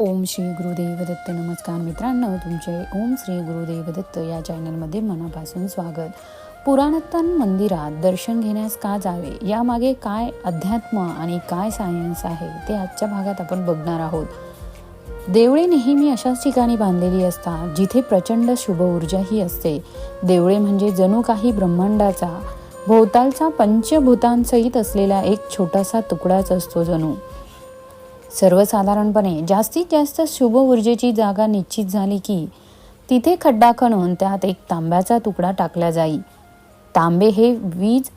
ओम श्री गुरुदेव दत्त नमस्कार मित्रांनो तुमचे ओम श्री गुरुदेव दत्त या चॅनलमध्ये मनापासून स्वागत. पुराणतन मंदिरात दर्शन घेण्यास का जावे? यामागे काय अध्यात्म आणि काय सायन्स आहे ते आजच्या भागात आपण बघणार आहोत. देवळे नेहमी अशाच ठिकाणी बांधलेली असतात जिथे प्रचंड शुभ ऊर्जाही असते. देवळे म्हणजे जणू काही ब्रह्मांडाचा भोवतालचा पंचभूतांसहित असलेला एक छोटासा तुकडाच असतो जणू. सर्वसाधारणपणे जास्तीत जास्त शुभ ऊर्जेची जागा निश्चित झाली की तिथे खड्डा खणून त्यात एक तांब्याचा तुकडा टाकला जाई. तांबे हे वीज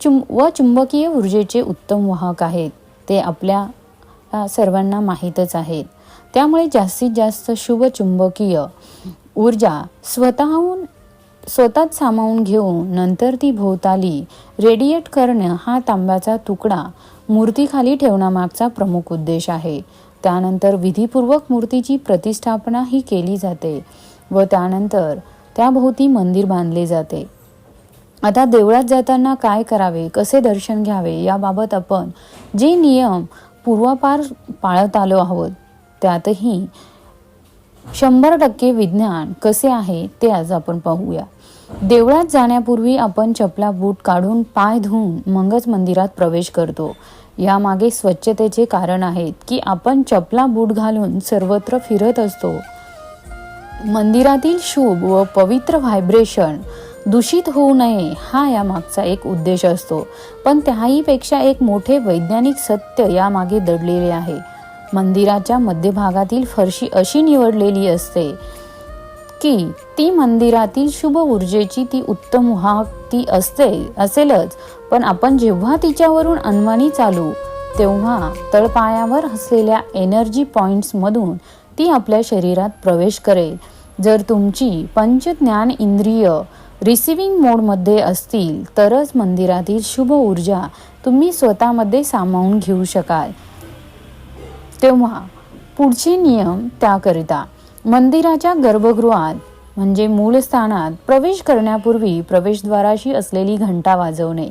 चुं व चुंबकीय ऊर्जेचे उत्तम वाहक आहेत. ते आपल्या सर्वांना माहीतच आहेत. त्यामुळे जास्तीत जास्त शुभ चुंबकीय ऊर्जा स्वतःहून स्वतःच सामावून घेऊन नंतर ती भोवताली रेडिएट करणं हा तांब्याचा तुकडा मूर्तीखाली ठेवण्यामागचा प्रमुख उद्देश आहे. त्यानंतर विधीपूर्वक मूर्तीची प्रतिष्ठापना ही केली जाते व त्यानंतर त्याभोवती मंदिर बांधले जाते. आता देवळात जाताना काय करावे कसे दर्शन घ्यावे याबाबत आपण जे नियम पूर्वापार पाळत आलो आहोत त्यातही शंभर टक्के विज्ञान कसे आहे ते आज आपण पाहूया. देवळात जाण्यापूर्वी आपण चपला बूट काढून पाय धुवून मगच मंदिरात प्रवेश करतो. यामागे स्वच्छतेचे कारण आहेत की आपण चपला बूट घालून सर्वत्र फिरत असतो. मंदिरातील शुभ व पवित्र व्हायब्रेशन दूषित होऊ नये हा यामागचा एक उद्देश असतो. पण त्याहीपेक्षा एक मोठे वैज्ञानिक सत्य यामागे दडलेले आहे. मंदिराच्या मध्यभागातील फरशी अशी निवडलेली असते की ती मंदिरातील शुभ ऊर्जेची ती उत्तम वाहक ती असते असेलच. पण आपण जेव्हा तिच्यावरून अनमानी चालू तेव्हा तळपायावर असलेल्या एनर्जी पॉइंट्समधून ती आपल्या शरीरात प्रवेश करेल. जर तुमची पंचज्ञान इंद्रिय रिसिव्हिंग मोडमध्ये असतील तरच मंदिरातील शुभ ऊर्जा तुम्ही स्वतःमध्ये सामावून घेऊ शकाल. तेव्हा पुढचे नियम त्याकरिता. मंदिराच्या गर्भगृहात म्हणजे मूळ स्थानात प्रवेश करण्यापूर्वी प्रवेशद्वाराशी असलेली घंटा वाजवणे.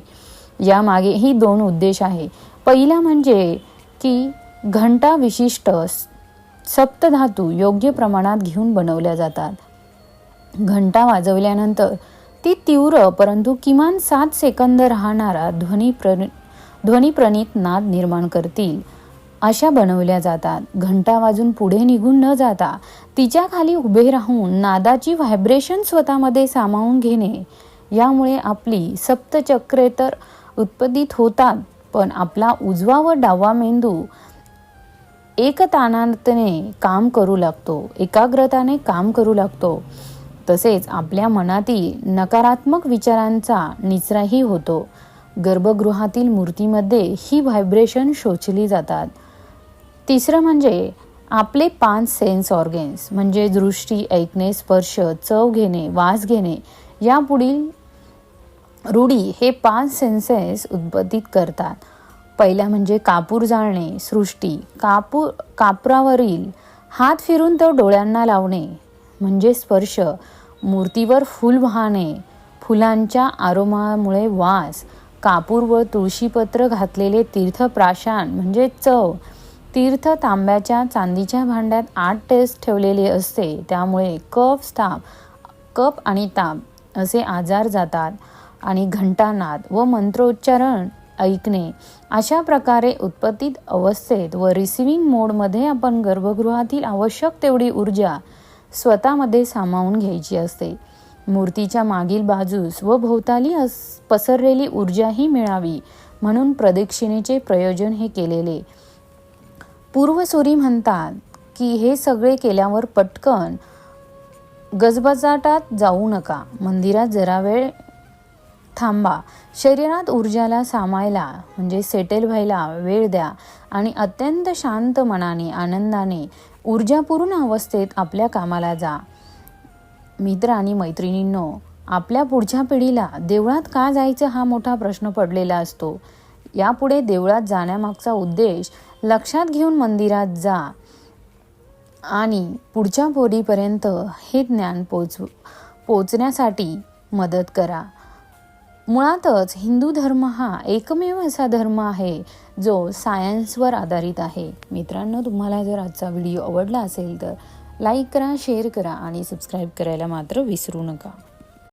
यामागेही दोन उद्देश आहे. पहिला म्हणजे की घंटा विशिष्ट सप्तधातू योग्य प्रमाणात घेऊन बनवल्या जातात. घंटा वाजवल्यानंतर ती तीव्र परंतु किमान सात सेकंद राहणारा ध्वनी प्र ध्वनीप्रणित नाद निर्माण करतील. अशा बनवल्या जातात. घंटा वाजून पुढे निघून न जाता तिच्या खाली उभे राहून नादाची व्हायब्रेशन स्वतःमध्ये सामावून घेणे. यामुळे आपली सप्तचक्रे तर उत्पादित होतात पण आपला उजवा व डावा मेंदू एकतानाने काम करू लागतो एकाग्रताने काम करू लागतो. तसेच आपल्या मनातील नकारात्मक विचारांचा निचराही होतो. गर्भगृहातील मूर्तीमध्ये ही व्हायब्रेशन शोषली जातात. तिसरं म्हणजे आपले पाच सेन्स ऑर्गेन्स म्हणजे दृष्टी ऐकणे स्पर्श चव घेणे वास घेणे यापुढील रूढी हे पाच सेन्सेस उद्बोधित करतात. पहिला म्हणजे कापूर जाळणे सृष्टी कापूर कापरावरील हात फिरून तो डोळ्यांना लावणे म्हणजे स्पर्श मूर्तीवर फूल वाहणे फुलांच्या आरोमामुळे वास कापूर व तुळशीपत्र घातलेले तीर्थप्राशान म्हणजे चव तीर्थ तांब्याच्या चांदीच्या भांड्यात आठ टेस्ट ठेवलेले असते. त्यामुळे कफ ताप कप आणि ताप असे आजार जातात आणि घंटानाद व मंत्रोच्चारण ऐकणे अशा प्रकारे उत्पत्तीत अवस्थेत व रिसिव्हिंग मोडमध्ये आपण गर्भगृहातील आवश्यक तेवढी ऊर्जा स्वतःमध्ये सामावून घ्यायची असते. मूर्तीच्या मागील बाजूस व भोवताली अस पसरलेली ऊर्जाही मिळावी म्हणून प्रदक्षिणेचे प्रयोजन हे केलेले. पूर्वसुरी म्हणतात की हे सगळे केल्यावर पटकन गजबजाटात जाऊ नका. मंदिरात जरा वेळ थांबा. शरीरात ऊर्जाला सामायला म्हणजे सेटल व्हायला वेळ द्या आणि अत्यंत शांत मनाने आनंदाने ऊर्जापूर्ण अवस्थेत आपल्या कामाला जा. मित्र आणि मैत्रिणींनो आपल्या पुढच्या पिढीला देवळात का जायचं हा मोठा प्रश्न पडलेला असतो? यापुढे देवळात जाण्यामागचा उद्देश लक्षात घेऊन मंदिरात जा आणि पुढच्या पोरीपर्यंत हे ज्ञान पोच पोचण्यासाठी मदत करा. मुळातच हिंदू धर्म हा एकमेव असा धर्म आहे जो सायन्सवर आधारित आहे. मित्रांनो तुम्हाला जर आजचा व्हिडिओ आवडला असेल तर लाईक करा शेअर करा आणि सबस्क्राईब करायला मात्र विसरू नका.